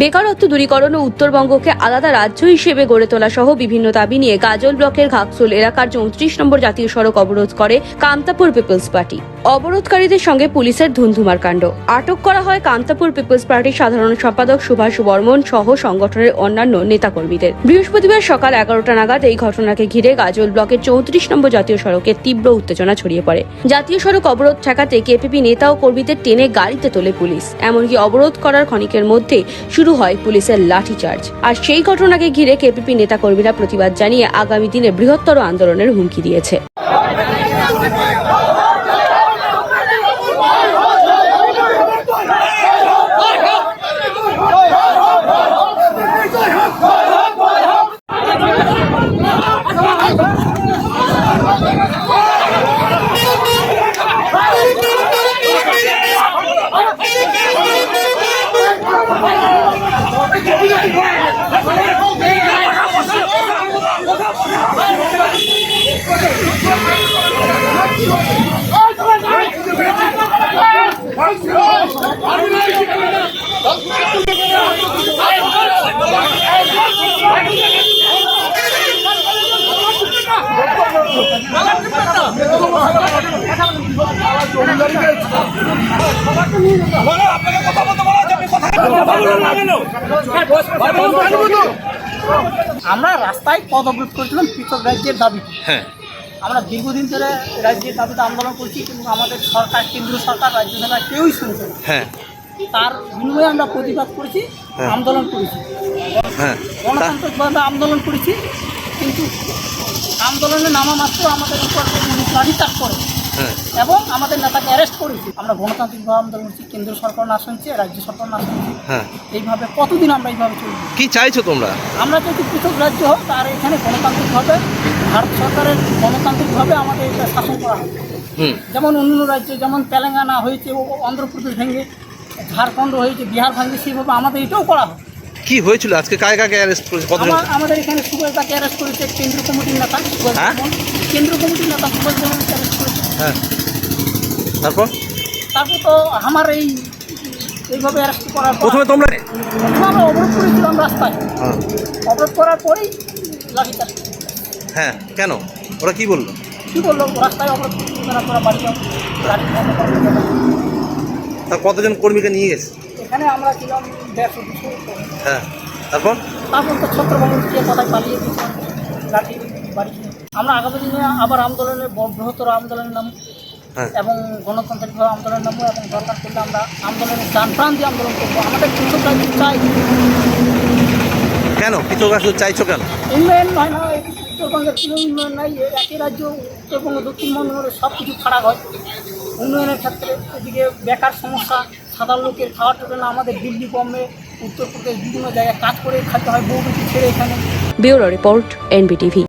বেকারত্ব দূরীকরণ ও উত্তরবঙ্গকে আলাদা রাজ্য হিসেবে গড়ে তোলা সহ বিভিন্ন দাবি নিয়ে গাজল ব্লকের ঘাকসোল এলাকার চৌত্রিশ নম্বর জাতীয় সড়ক অবরোধ করে কামতাপুর পিপলস পার্টি। অবরোধকারীদের সঙ্গে পুলিশের ধুন্ধুমার কাণ্ড। আটক করা হয় কামতাপুর পিপলস পার্টির সাধারণ সম্পাদক সুভাষ বর্মন সহ সংগঠনের অন্যান্য নেতাকর্মীদের। বৃহস্পতিবার সকাল এগারোটা নাগাদ এই ঘটনাকে ঘিরে গাজল ব্লকের চৌত্রিশ নম্বর জাতীয় সড়কে তীব্র উত্তেজনা ছড়িয়ে পড়ে। জাতীয় সড়ক অবরোধ ঠেকাতে কেপিপি নেতা ও কর্মীদের টেনে গাড়িতে তোলে পুলিশ। এমনকি অবরোধ করার ক্ষণিকের মধ্যে শুরু হয় পুলিশের লাঠিচার্জ। আর সেই ঘটনাকে ঘিরে কেপিপি নেতাকর্মীরা প্রতিবাদ জানিয়ে আগামী দিনে বৃহত্তর আন্দোলনের হুমকি দিয়েছে। আমরা রাস্তায় পথ অবরোধ করেছিলাম পৃথক রাজ্যের দাবি। হ্যাঁ। আমরা দীর্ঘদিন ধরে রাজ্যের দাবিতে আন্দোলন করছি কিন্তু আমাদের সরকার কেন্দ্রীয় সরকার রাজ্য সরকার কেউই শুনছে না। হ্যাঁ। তার বিনিময়ে আমরা প্রতিবাদ করেছি হ্যাঁ। আন্দোলন করেছি। হ্যাঁ। গণতান্ত্রিকভাবে আন্দোলন করেছি কিন্তু আন্দোলনে নামা মাত্র আমাদের উপর লাঠিচার্জ করে হ্যাঁ। এবং আমাদের নেতাকে অ্যারেস্ট করেছি। আমরা গণতান্ত্রিকভাবে আন্দোলন করছি কেন্দ্র সরকার না শুনছে রাজ্য সরকার না শুনছে। হ্যাঁ। এইভাবে কতদিন আমরা এইভাবে চলবো? কি চাইছো তোমরা? আমরা যদি পৃথক রাজ্য হোক তার এখানে গণতান্ত্রিকভাবে ভারত সরকারের গণতান্ত্রিকভাবে আমাদের এটা শাসন করা হবে হুম। যেমন অন্য রাজ্যে যেমন তেলেঙ্গানা হয়েছে ও অন্ধ্রপ্রদেশ ভেঙে ঝাড়খণ্ড হয়েছে বিহার ভাঙে সেইভাবে আমাদের এটাও করা হবে কি হয়েছিল? আজকে কাকে কাকে অ্যারেস্ট করেছে? আমার আমাদের এখানে সুভাষদাকে অ্যারেস্ট করেছে? কেন্দ্র কমিটির নেতা সুভাষ হ্যাঁ? কেন্দ্রীয় কমিটির নেতা সুভাষ বর্মনকে অ্যারেস্ট করেছে। হ্যাঁ। তারপর? তারপর তো আমার এই এইভাবে অ্যারেস্ট করার পর প্রথমে তোমরা আমরা অবরোধ করেছিলাম রাস্তায়। হ্যাঁ। অবরোধ করার পরেই লাঠিচার্জ হ্যাঁ। কেন? ওরা কি বলল? কী বলল? রাস্তায় অবরোধ করা বাড়ি যাও। তা কতজন কর্মীকে নিয়ে গেছে? এখানে আমরা ছিলাম দেড়শো দুশো হ্যাঁ তারপর? তারপর তো ছত্রভঙ্গ দিয়ে কোথায় পালিয়ে লাঠি বাড়ি আমরা আগামী দিনে আবার আন্দোলনের বৃহত্তর আন্দোলনের নাম হ্যাঁ। এবং গণতান্ত্রিকভাবে আন্দোলন নামবো এবং দরকার করলে আমরা আন্দোলনের প্রাণ প্রাণ দিয়ে আন্দোলন করব। আমাদের কৃষক রাজ্য চাই কেন? পৃথক রাষ্ট্র চাইছো কেন? উন্নয়ন হয় না উত্তরবঙ্গের কোনো উন্নয়ন নাই। একই রাজ্য উত্তরবঙ্গ দক্ষিণবঙ্গের সব কিছু খারাপ হয় উন্নয়নের ক্ষেত্রে এদিকে বেকার সমস্যা সাধারণ লোকের খাওয়ার জন্য আমাদের দিল্লি বম্বে উত্তরপ্রদেশ বিভিন্ন জায়গায় কাজ করে খাতে হয় বহু কিছু ছেড়ে এখানে। Bureau report, NBTV.